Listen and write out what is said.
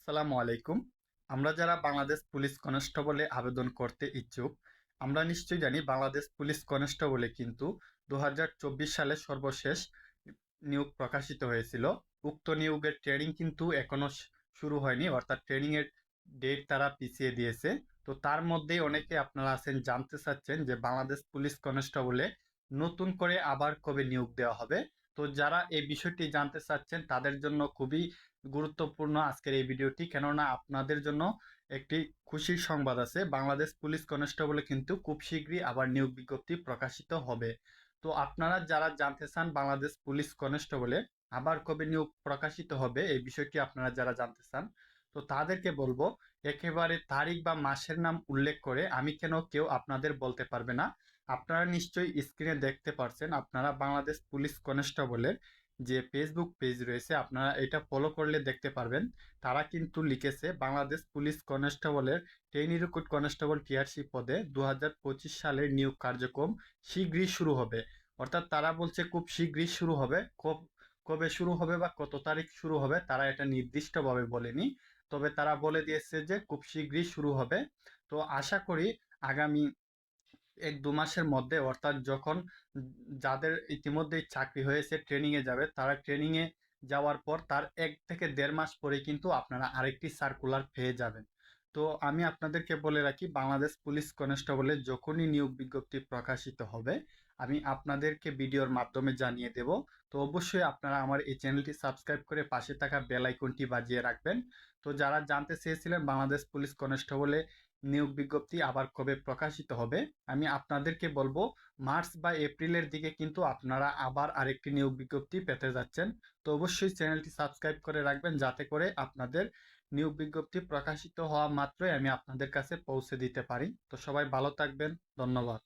আসসালামু আলাইকুম। আমরা যারা বাংলাদেশ পুলিশ কনস্টেবলে আবেদন করতে ইচ্ছুক, আমরা নিশ্চয়ই জানি বাংলাদেশ পুলিশ কনস্টেবলে কিন্তু দু হাজার চব্বিশ সালে সর্বশেষ নিয়োগ প্রকাশিত হয়েছিল। উক্ত নিয়োগের ট্রেনিং কিন্তু এখনও শ- শুরু হয়নি, অর্থাৎ ট্রেনিংয়ের ডেট তারা পিছিয়ে দিয়েছে। তো তার মধ্যে অনেকে আপনারা আছেন, জানতে চাচ্ছেন যে বাংলাদেশ পুলিশ কনস্টেবলে নতুন করে আবার কবে নিয়োগ দেওয়া হবে। তো যারা এই বিষয়টি জানতে চাচ্ছেন, তাদের জন্য খুবই গুরুত্বপূর্ণ আজকের এই ভিডিওটি। কেননা আপনাদের জন্য একটি খুশির সংবাদ আছে, বাংলাদেশ পুলিশ কনস্টেবলে কিন্তু খুব শীঘ্রই আবার নিয়োগ বিজ্ঞপ্তি প্রকাশিত হবে। তো আপনারা যারা জানতে চান বাংলাদেশ পুলিশ কনস্টেবলে আবার কবে নিয়োগ প্রকাশিত হবে, এই বিষয়টি আপনারা যারা জানতে চান, তো তাদেরকে বলব, একেবারে তারিখ বা মাসের নাম উল্লেখ করে আমি কেন কেউ আপনাদের বলতে পারবে না। আপনারা নিশ্চয়ই স্ক্রিনে দেখতে পারছেন, আপনারা বাংলাদেশ পুলিশ কনস্টেবলের যে ফেসবুক পেজ রয়েছে, আপনারা এটা ফলো করলে দেখতে পারবেন। তারা কিন্তু লিখেছে, বাংলাদেশ পুলিশ কনস্টেবলের ট্রেনি রিক্রুট কনস্টেবল টিআরসি পদে দু হাজার পঁচিশ সালের নিয়োগ কার্যক্রম শীঘ্রই শুরু হবে। অর্থাৎ তারা বলছে, খুব শীঘ্রই শুরু হবে। কব- কবে শুরু হবে বা কত তারিখ শুরু হবে, তারা এটা নির্দিষ্টভাবে বলেনি। তবে তারা বলে দিয়েছে যে, খুব শীঘ্রই শুরু হবে। তো আশা করি আগামী এক দু মাসের মধ্যে, অর্থাৎ যখন যাদের ইতিমধ্যেই চাকরি হয়েছে ট্রেনিং এ যাবে, তারা ট্রেনিংয়ে যাওয়ার পর তার এক থেকে দেড় মাস পরে কিন্তু আপনারা আরেকটি সার্কুলার পেয়ে যাবেন। তো আমি আপনাদেরকে বলে রাখি, বাংলাদেশ পুলিশ কনস্টেবলের যখনই নিয়োগ বিজ্ঞপ্তি প্রকাশিত হবে, আমি আপনাদেরকে ভিডিওর মাধ্যমে জানিয়ে দেব। তো অবশ্যই আপনারা আমার এই চ্যানেলটি সাবস্ক্রাইব করে পাশে থাকা বেল আইকনটি বাজিয়ে রাখবেন। তো যারা জানতে চেয়েছিলেন বাংলাদেশ পুলিশ কনস্টেবলে নিয়োগ বিজ্ঞপ্তি আবার কবে প্রকাশিত হবে? আমি আপনাদেরকে বলব, মার্চ বা এপ্রিলের দিকে কিন্তু আপনারা আবার আরেকটি নিয়োগ বিজ্ঞপ্তি পেতে যাচ্ছেন। তো অবশ্যই চ্যানেলটি সাবস্ক্রাইব করে রাখবেন যাতে করে আপনাদের নিয়োগ বিজ্ঞপ্তি প্রকাশিত হওয়া মাত্রই আমি আপনাদের কাছে পৌঁছে দিতে পারি। তো সবাই ভালো থাকবেন। ধন্যবাদ।